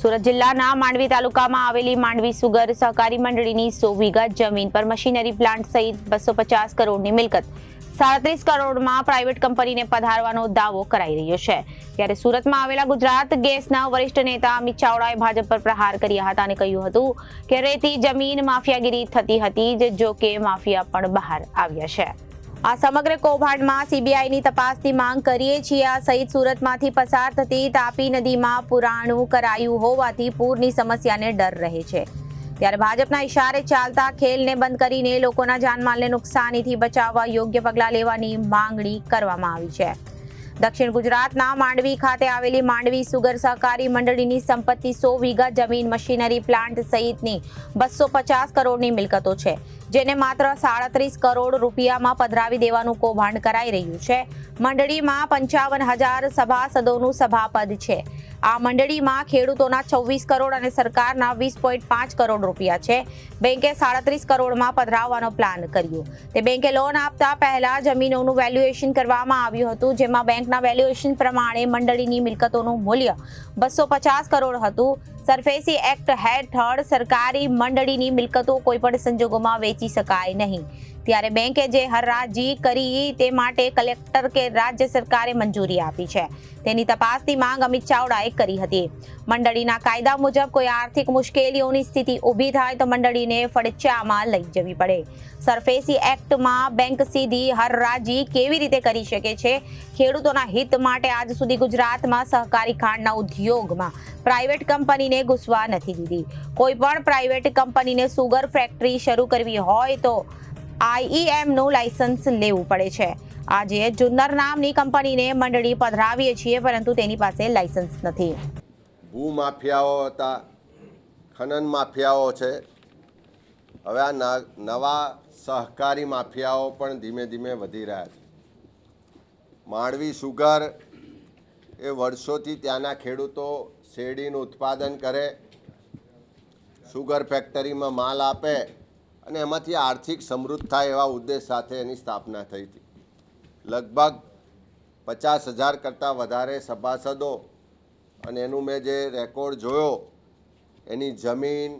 સુરત જિલ્લાના માંડવી તાલુકામાં આવેલી માંડવી સુગર સહકારી મંડળીની સો વીઘા જમીન પર મશીનરી પ્લાન્ટ સહિત બસો પચાસ કરોડની મિલકત, સાડત્રીસ કરોડમાં પ્રાઇવેટ કંપનીને પધારવાનો દાવો કરાઈ રહ્યો છે. ત્યારે સુરતમાં આવેલા ગુજરાત ગેસના વરિષ્ઠ નેતા અમિત ચાવડાએ ભાજપ પર પ્રહાર કર્યા હતા અને કહ્યું હતું કે રેતી જમીન માફિયાગીરી થતી હતી જે કે માફિયા પણ બહાર આવ્યા છે. આ સમગ્ર કૌભાંડમાં સીબીઆઈની તપાસની માંગ કરીએ છીએ. આ સહિત સુરતમાંથી પસાર થતી તાપી નદીમાં પુરાણું કરાયું હોવાથી પૂરની સમસ્યાને ડર રહે છે. ત્યારે ભાજપના ઇશારે ચાલતા ખેલને બંધ કરીને લોકોના જાનમાલને નુકસાનીથી બચાવવા યોગ્ય પગલાં લેવાની માંગણી કરવામાં આવી છે. દક્ષિણ ગુજરાતના માંડવી ખાતે આવેલી માંડવી સુગર સહકારી મંડળીની સંપત્તિ સો વીઘા જમીન મશીનરી પ્લાન્ટ સહિતની બસો પચાસ કરોડની મિલકતો છે, જેને માત્ર સાડત્રીસ કરોડ રૂપિયામાં પધરાવી દેવાનું કૌભાંડ કરાઈ રહ્યું છે. મંડળીમાં પંચાવન હજાર સભાસદોનું સભાપદ છે. આ મંડળીમાં ખેડૂતોના છવ્વીસ કરોડ અને સરકારના વીસ પોઈન્ટ પાંચ કરોડ રૂપિયા છે. બેંકે સાડત્રીસ કરોડમાં પધરાવવાનો પ્લાન કર્યો. તે બેંકે લોન આપતા પહેલા જમીનોનું વેલ્યુએશન કરવામાં આવ્યું હતું, જેમાં બેંકના વેલ્યુએશન પ્રમાણે મંડળીની મિલકતોનું મૂલ્ય બસો પચાસ કરોડ હતું. સરફેસી એક્ટ હેઠળ સરકારી મંડળીની મિલકતો કોઈપણ સંજોગોમાં વેચી શકાય નહીં. ત્યારે બેંકે જે હરરાજી કરી તે માટે કલેક્ટર કે રાજ્ય સરકારે મંજૂરી આપી છે. તેની તપાસની માંગ અમિત ચાવડાએ કરી હતી. મંડળીના કાયદા મુજબ કોઈ આર્થિક મુશ્કેલીઓની સ્થિતિ ઊભી થાય તો મંડળીને ફડચામાં લઈ જવી પડે. સરફેસી એક્ટમાં બેંક સીધી હરરાજી કેવી રીતે કરી શકે છે? ખેડૂતોના હિત માટે આજ સુધી ગુજરાતમાં સહકારી ખાંડના ઉદ્યોગમાં પ્રાઇવેટ કંપનીને ઘૂસવા નથી દીધી. કોઈ પણ પ્રાઇવેટ કંપનીને સુગર ફેક્ટરી શરૂ કરવી હોય તો આઈઈએમનું લાયસન્સ લેવું પડે છે. આજે જુન્નર નામની કંપનીને મંડળી પધરાવીએ છીએ, પરંતુ તેની પાસે લાયસન્સ નથી. ભૂમાફિયાઓ હતા, ખનન માફિયાઓ છે. હવે આ નવા સહકારી માફિયાઓ પણ ધીમે ધીમે વધી રહ્યા છે. માંડવી સુગર એ વર્ષોથી ત્યાંના ખેડૂતો શેરડીનું ઉત્પાદન કરે સુગર ફેક્ટરીમાં માલ આપે અને એમાંથી આર્થિક સમૃદ્ધ થાય એવા ઉદ્દેશ સાથે એની સ્થાપના થઈ હતી. લગભગ પચાસ હજાર કરતાં વધારે સભાસદો અને એનું મેં જે રેકોર્ડ જોયો, એની જમીન,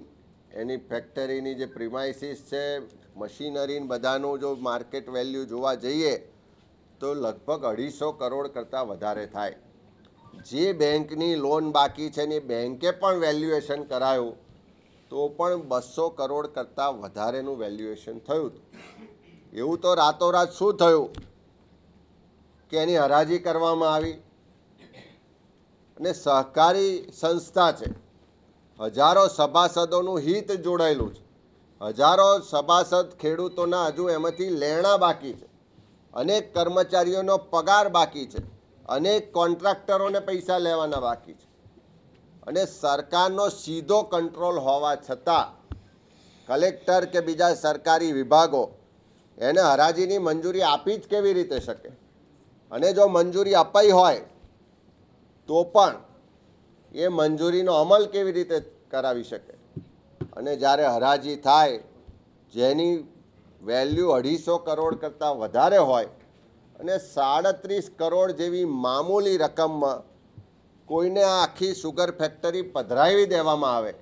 એની ફેક્ટરીની જે પ્રિમાઇસીસ છે મશીનરી બધાનું જો માર્કેટ વેલ્યુ જોવા જઈએ, તો લગભગ અઢીસો કરોડ કરતાં વધારે થાય. જે બેંકની લોન બાકી છે ને એ બેંકે પણ વેલ્યુએશન કરાયું, તો પણ બસો કરોડ કરતાં વધારેનું વેલ્યુએશન થયું. એવું તો રાતોરાત શું થયું? કે એની હરાજી કરવામાં આવી. અને સહકારી સંસ્થા છે. હજારો સભાસદોનું હિત જોડાયેલું છે. હજારો સભાસદ ખેડૂતોના હજુ એમાંથી લેણા બાકી છે. અનેક કર્મચારીઓનો પગાર બાકી છે. અનેક કોન્ટ્રાક્ટરોને પૈસા લેવાના બાકી છે. અને સરકારનો સીધો કંટ્રોલ હોવા છતાં કલેક્ટર કે બીજા સરકારી વિભાગો એને હરાજીની મંજૂરી આપી જ કેવી રીતે શકે? અને જો મંજૂરી અપાઈ હોય, તો પણ એ મંજૂરીનો અમલ કેવી રીતે કરાવી શકે? અને જ્યારે હરાજી થાય, જેની વેલ્યુ અઢીસો કરોડ કરતાં વધારે હોય અને સાડત્રીસ કરોડ જેવી મામૂલી રકમમાં કોઈને આ આખી સુગર ફેક્ટરી પધરાવી દેવામાં આવે.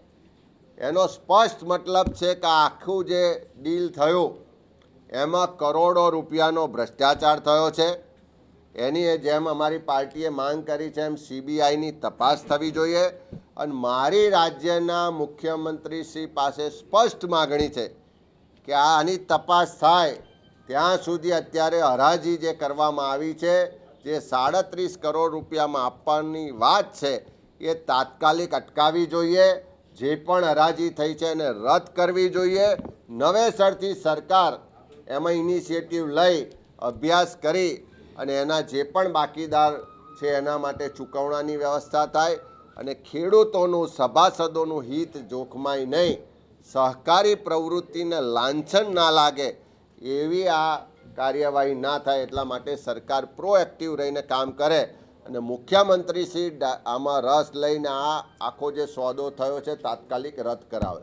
એનો સ્પષ્ટ મતલબ છે કે આખું જે ડીલ થયું, એમાં કરોડો રૂપિયાનો ભ્રષ્ટાચાર થયો છે. એની એ જેમ અમારી પાર્ટીએ માંગ કરી છે એમ સીબીઆઈની તપાસ થવી જોઈએ. અને મારી રાજ્યના મુખ્યમંત્રી શ્રી પાસે સ્પષ્ટ માગણી છે કે આની તપાસ થાય. ત્યાં સુધી અત્યારે હરાજી જે કરવામાં આવી છે, જે સાડત્રીસ કરોડ રૂપિયામાં આપવાની વાત છે, એ તાત્કાલિક અટકાવી જોઈએ, જે પણ હરાજી થઈ છે એને રદ કરવી જોઈએ. નવેસરથી સરકાર એમાં ઇનિશિયેટિવ લઈ અભ્યાસ કરી અને એના જે પણ બાકીદાર છે એના માટે ચૂકવણાની વ્યવસ્થા થાય અને ખેડૂતોનું, સભાસદોનું હિત જોખમાય નહીં. સહકારી પ્રવૃત્તિને લાંછન ના લાગે એવી આ કાર્યવાહી ના થાય એટલા માટે સરકાર પ્રોએક્ટિવ રહીને કામ કરે. અને મુખ્યમંત્રી શ્રી આમાં રસ લઈને આ આખો જે સોદો થયો છે, તાત્કાલિક રદ કરાવે.